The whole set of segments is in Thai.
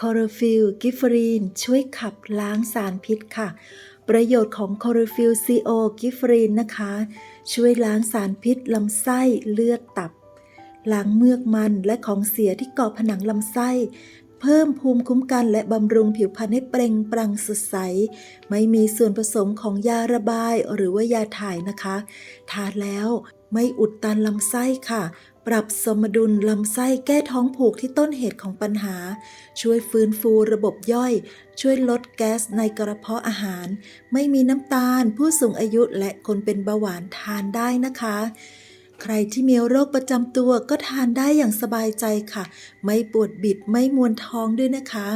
คอร์ฟิลกิฟรีน ช่วยขับล้างสารพิษค่ะ ประโยชน์ของคอร์ฟิลซีโอกิฟรีนนะคะ ช่วยล้างสารพิษลำไส้เลือดตับล้างเมือกมันและของเสียที่เกาะผนังลำไส้ เพิ่มภูมิคุ้มกันและบำรุงผิวพรรณให้เปล่งปลั่งสดใส ไม่มีส่วนผสมของยาระบายหรือว่ายาถ่ายนะคะ ทานแล้วไม่อุดตันลำไส้ค่ะ ปรับสมดุลลำไส้แก้ท้องผูกที่ต้นเหตุของปัญหา ช่วยฟื้นฟูระบบย่อย ช่วยลดแก๊สในกระเพาะอาหาร ไม่มีน้ำตาล ผู้สูงอายุและคนเป็นเบาหวานทานได้นะคะ ใครที่มีโรคประจำตัวก็ทานได้อย่างสบายใจค่ะ ไม่ปวดบิดไม่มวนท้องด้วยนะคะ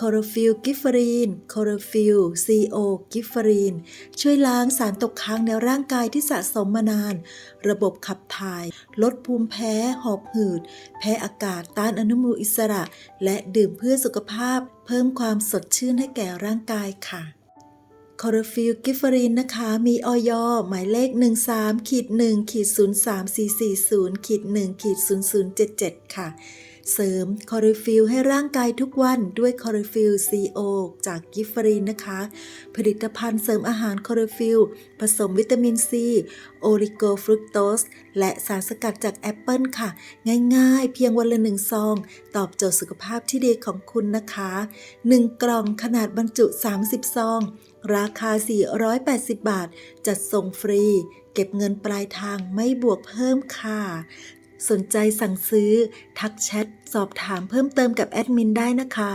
คอร์ฟิลกิฟรีนคอร์ฟิลซีโอกิฟรีน ช่วยล้างสารตกค้างในร่างกายที่สะสมมานาน ระบบขับถ่าย ลดภูมิแพ้ หอบหืด แพ้อากาศ ต้านอนุมูลอิสระ และดื่มเพื่อสุขภาพ เพิ่มความสดชื่นให้แก่ร่างกายค่ะ คอร์ฟิลกิฟรินนะคะ มีออยหมายเลข 13ขีด1ขีด03440ขีด1ขีด0077 ค่ะ เสริมคอร์ฟิลให้ร่างกายทุกวันด้วยคอร์ฟิลซีโอจากกิฟฟรีนนะคะ ผลิตภัณฑ์เสริมอาหารคอร์ฟิลผสมวิตามินซีโอริโกฟรุกโตสและสารสกัดจากแอปเปิลค่ะ ง่ายๆ เพียงวันละหนึ่งซอง ตอบโจทย์สุขภาพที่ดีของคุณนะคะ 1 กล่องขนาดบรรจุ 30 ซอง ราคา 480 บาท จัดส่งฟรี เก็บเงินปลายทางไม่บวกเพิ่มค่ะ สนใจสั่งซื้อ ทักแชท สอบถามเพิ่มเติมกับแอดมินได้นะคะ